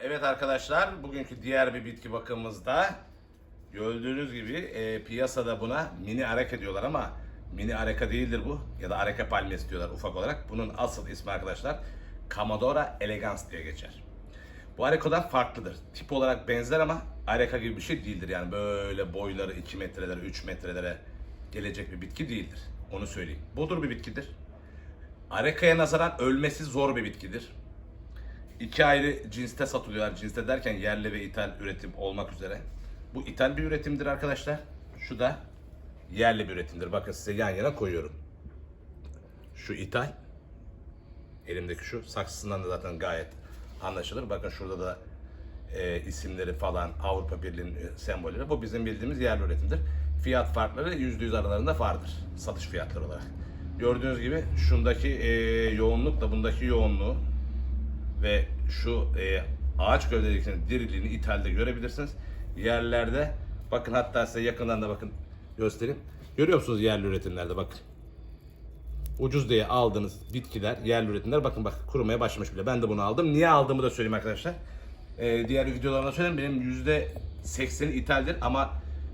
Evet arkadaşlar, bugünkü diğer bir bitki bakımımızda gördüğünüz gibi e, piyasada buna mini areka diyorlar ama mini areka değildir bu ya da areka palmiyesi diyorlar ufak olarak. Bunun asıl ismi arkadaşlar Commodora elegans diye geçer. Bu arekodan farklıdır. Tip olarak benzer ama areka gibi bir şey değildir. Yani böyle boyları 2 metrelere, 3 metrelere gelecek bir bitki değildir. Onu söyleyeyim. Bodur bir bitkidir. Areka'ya nazaran ölmesi zor bir bitkidir. İki ayrı cinste satılıyorlar. Cinste derken yerli ve ithal üretim olmak üzere. Bu ithal bir üretimdir arkadaşlar. Şu da yerli bir üretimdir. Bakın size yan yana koyuyorum. Şu ithal. Elimdeki şu. Saksısından da zaten gayet anlaşılır. Bakın şurada da e, isimleri falan Avrupa Birliği'nin e, sembolleri. Bu bizim bildiğimiz yerli üretimdir. Fiyat farkları %100 aralarında vardır. Satış fiyatları olarak. Gördüğünüz gibi şundaki e, yoğunlukla bundaki yoğunluğu ve şu e, ağaç gövdeliklerinin diriliğini ithalde görebilirsiniz. Yerlerde bakın hatta size yakından da bakın göstereyim. Görüyor musunuz yerli üretimlerde bakın. Ucuz diye aldığınız bitkiler, yerli üretimler bakın bak kurumaya başlamış bile. Ben de bunu aldım. Niye aldığımı da söyleyeyim arkadaşlar. Ee, diğer videolarımda söyleyeyim. Benim yüzde 80'i ithaldir ama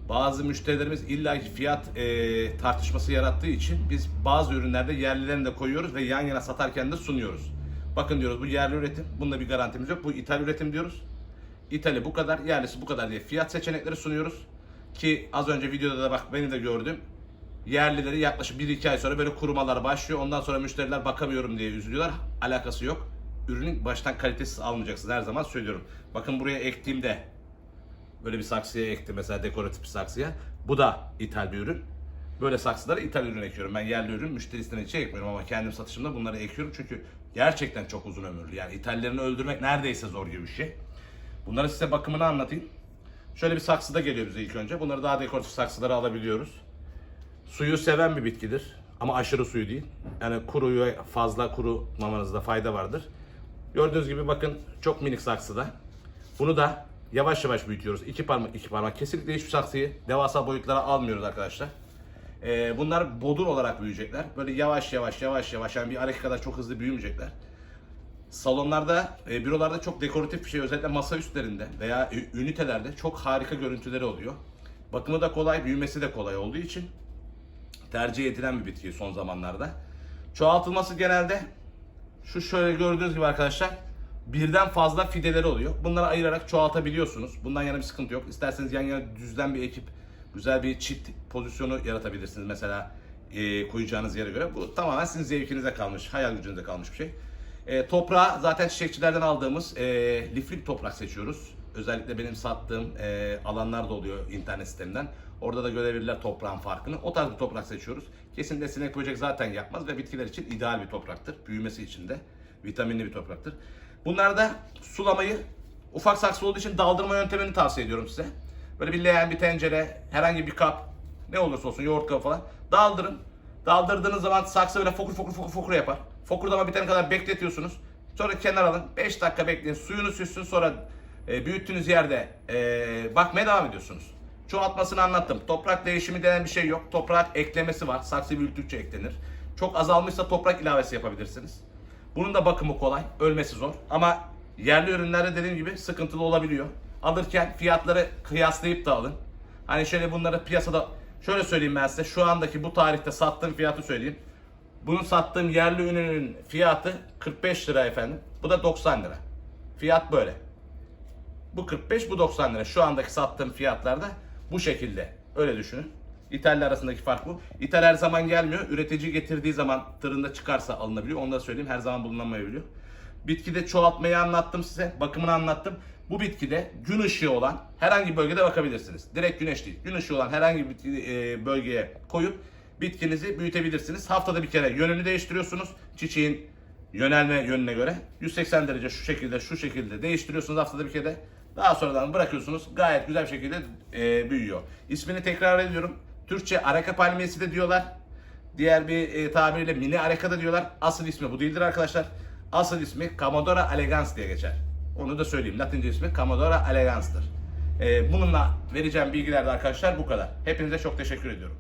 bazı müşterilerimiz illaki fiyat e, tartışması yarattığı için biz bazı ürünlerde yerlilerini de koyuyoruz ve yan yana satarken de sunuyoruz. Bakın diyoruz bu yerli üretim. Bunda bir garantimiz yok. Bu ithal üretim diyoruz. İthali bu kadar, yerlisi bu kadar diye fiyat seçenekleri sunuyoruz. Ki az önce videoda da bak beni de gördüm. Yerlileri yaklaşık 1-2 ay sonra böyle kurumalar başlıyor. Ondan sonra müşteriler bakamıyorum diye üzülüyorlar. Alakası yok. Ürünün baştan kalitesiz almayacaksınız her zaman söylüyorum. Bakın buraya ektiğimde böyle bir saksıya ektim mesela dekoratif bir saksıya. Bu da ithal bir ürün. Böyle saksılara ithal ürün ekiyorum. Ben yerli ürün müşteri istediği için ekmiyorum ama kendim satışımda bunları ekiyorum çünkü gerçekten çok uzun ömürlü. Yani ithallerini öldürmek neredeyse zor gibi bir şey. Bunları size bakımını anlatayım. Şöyle bir saksıda geliyor bize ilk önce. Bunları daha dekoratif saksılara alabiliyoruz. Suyu seven bir bitkidir. Ama aşırı suyu değil. Yani kuruyu fazla kurumamanızda fayda vardır. Gördüğünüz gibi bakın çok minik saksıda. Bunu da yavaş yavaş büyütüyoruz. İki parmak iki parmak. Kesinlikle hiçbir saksıyı devasa boyutlara almıyoruz arkadaşlar. Ee, bunlar bodur olarak büyüyecekler. Böyle yavaş yavaş yavaş yavaş yani bir arek kadar çok hızlı büyümeyecekler. Salonlarda, e, bürolarda çok dekoratif bir şey özellikle masa üstlerinde veya ünitelerde çok harika görüntüleri oluyor. Bakımı da kolay, büyümesi de kolay olduğu için tercih edilen bir bitki son zamanlarda. Çoğaltılması genelde şu şöyle gördüğünüz gibi arkadaşlar birden fazla fideleri oluyor. Bunları ayırarak çoğaltabiliyorsunuz. Bundan yana bir sıkıntı yok. İsterseniz yan yana düzden bir ekip güzel bir çift pozisyonu yaratabilirsiniz. Mesela e, koyacağınız yere göre. Bu tamamen sizin zevkinize kalmış, hayal gücünüze kalmış bir şey. E, toprağı zaten çiçekçilerden aldığımız e, lifli toprak seçiyoruz. Özellikle benim sattığım e, alanlar da oluyor internet sitemden. Orada da görebilirler toprağın farkını. O tarz bir toprak seçiyoruz. Kesinlikle sinek böcek zaten yapmaz ve bitkiler için ideal bir topraktır. Büyümesi için de vitaminli bir topraktır. Bunlarda sulamayı ufak saksı olduğu için daldırma yöntemini tavsiye ediyorum size. Böyle bir leğen, bir tencere, herhangi bir kap, ne olursa olsun yoğurt kabı falan daldırın. Daldırdığınız zaman saksı böyle fokur fokur fokur fokur yapar. Fokurdama bitene kadar bekletiyorsunuz. Sonra kenar alın. 5 dakika bekleyin. Suyunu süssün sonra e, büyüttüğünüz yerde e, bakmaya devam ediyorsunuz. Çoğaltmasını anlattım. Toprak değişimi denen bir şey yok. Toprak eklemesi var. Saksı büyüttükçe eklenir. Çok azalmışsa toprak ilavesi yapabilirsiniz. Bunun da bakımı kolay. Ölmesi zor. Ama yerli ürünlerde dediğim gibi sıkıntılı olabiliyor. Alırken fiyatları kıyaslayıp da alın. Hani şöyle bunları piyasada şöyle söyleyeyim ben size. Şu andaki bu tarihte sattığım fiyatı söyleyeyim. Bunu sattığım yerli ürünün fiyatı 45 lira efendim. Bu da 90 lira. Fiyat böyle. Bu 45, bu 90 lira. Şu andaki sattığım fiyatlarda bu şekilde. Öyle düşünün. İtalya arasındaki fark bu. İthal her zaman gelmiyor. Üretici getirdiği zaman tırında çıkarsa alınabiliyor. Onu da söyleyeyim. Her zaman bulunamayabiliyor. Bitkide çoğaltmayı anlattım size. Bakımını anlattım. Bu bitkide gün ışığı olan herhangi bir bölgede bakabilirsiniz. Direkt güneş değil. Gün ışığı olan herhangi bir bitki- e, bölgeye koyup bitkinizi büyütebilirsiniz. Haftada bir kere yönünü değiştiriyorsunuz. Çiçeğin yönelme yönüne göre 180 derece şu şekilde şu şekilde değiştiriyorsunuz haftada bir kere. Daha sonradan bırakıyorsunuz. Gayet güzel şekilde e, büyüyor. İsmini tekrar ediyorum. Türkçe araka palmiyesi de diyorlar. Diğer bir e, tabiriyle mini areka da diyorlar. Asıl ismi bu değildir arkadaşlar. Asıl ismi Commodora elegans diye geçer. Onu da söyleyeyim. Latince ismi Commodora elegans'tır. E, bununla vereceğim bilgiler de arkadaşlar bu kadar. Hepinize çok teşekkür ediyorum.